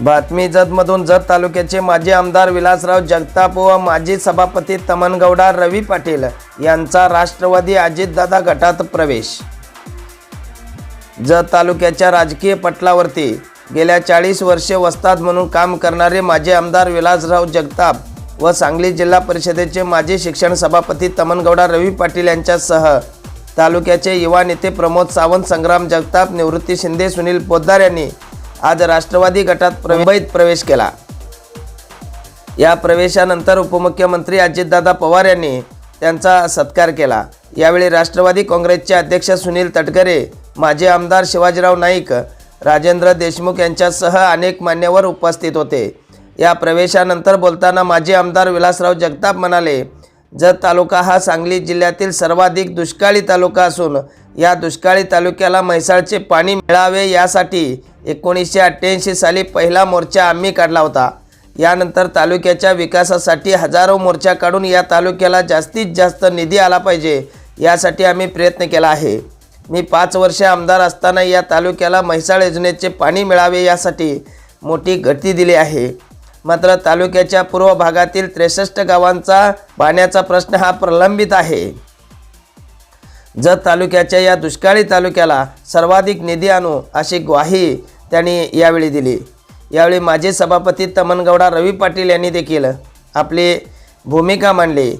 बातमी जतमधून जत तालुक्याचे माजी आमदार विलासराव जगताप व माजी सभापती तमनगौडा रवी पाटील यांचा राष्ट्रवादी अजितदादा गटात प्रवेश. जत तालुक्याच्या राजकीय पटलावरती गेल्या चाळीस वर्षे वस्ताद म्हणून काम करणारे माजी आमदार विलासराव जगताप व सांगली जिल्हा परिषदेचे माजी शिक्षण सभापती तमनगौडा रवी पाटील यांच्यासह तालुक्याचे युवा नेते प्रमोद सावंत संग्राम जगताप निवृत्ती शिंदे सुनील पोद्दार यांनी आज राष्ट्रवादी गटात मुंबईत प्रवेश केला. या प्रवेशानंतर उपमुख्यमंत्री अजितदादा पवार यांनी त्यांचा सत्कार केला. यावेळी राष्ट्रवादी काँग्रेसचे अध्यक्ष सुनील तटकरे माजी आमदार शिवाजीराव नाईक राजेंद्र देशमुख यांच्यासह अनेक मान्यवर उपस्थित होते. या प्रवेशानंतर बोलताना माजी आमदार विलासराव जगताप म्हणाले जत तालुका हा सांगली जिल्ह्यातील सर्वाधिक दुष्काळी तालुका असून या दुष्काळी तालुक्याला म्हैसाळचे पाणी मिळावे यासाठी एकोणीसशे अठ्ठ्याऐंशी साली पहिला मोर्चा आम्ही काढला होता. यानंतर तालुक्याच्या विकासासाठी हजारो मोर्चा काढून या तालुक्याला जास्तीत जास्त निधी आला पाहिजे यासाठी आम्ही प्रयत्न केला आहे. मी पाच वर्षे आमदार असताना या तालुक्याला म्हैसाळ योजनेचे पाणी मिळावे यासाठी मोठी गती दिली आहे. मात्र तालुक्याच्या पूर्व भागातील त्रेसष्ट गावांचा पाण्याचा प्रश्न हा प्रलंबित आहे. जत तालुक्याच्या या दुष्काळी तालुक्याला सर्वाधिक निधी आणू अशी ग्वाही त्यांनी यावेळी दिली. यावेळी माजी सभापती तमनगौडा रवी पाटील यांनी देखील आपली भूमिका मांडली.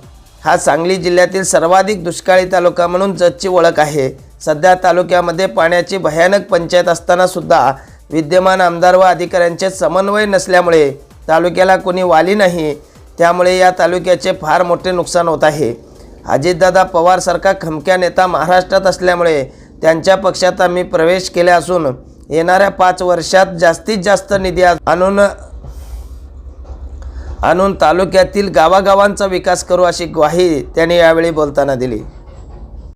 हा सांगली जिल्ह्यातील सर्वाधिक दुष्काळी तालुका म्हणून जतची ओळख आहे. सध्या तालुक्यामध्ये पाण्याची भयानक पंचायत असतानासुद्धा विद्यमान आमदार व अधिकाऱ्यांचे समन्वय नसल्यामुळे तालुक्याला कोणी वाली नाही. त्यामुळे या तालुक्याचे फार मोठे नुकसान होत आहे. अजितदादा पवारसारखा खमक्या नेता महाराष्ट्रात असल्यामुळे त्यांच्या पक्षात आम्ही प्रवेश केला असून येणाऱ्या पाच वर्षात जास्तीत जास्त निधी आणून आणून तालुक्यातील गावागावांचा विकास करू अशी ग्वाही त्यांनी यावेळी बोलताना दिली.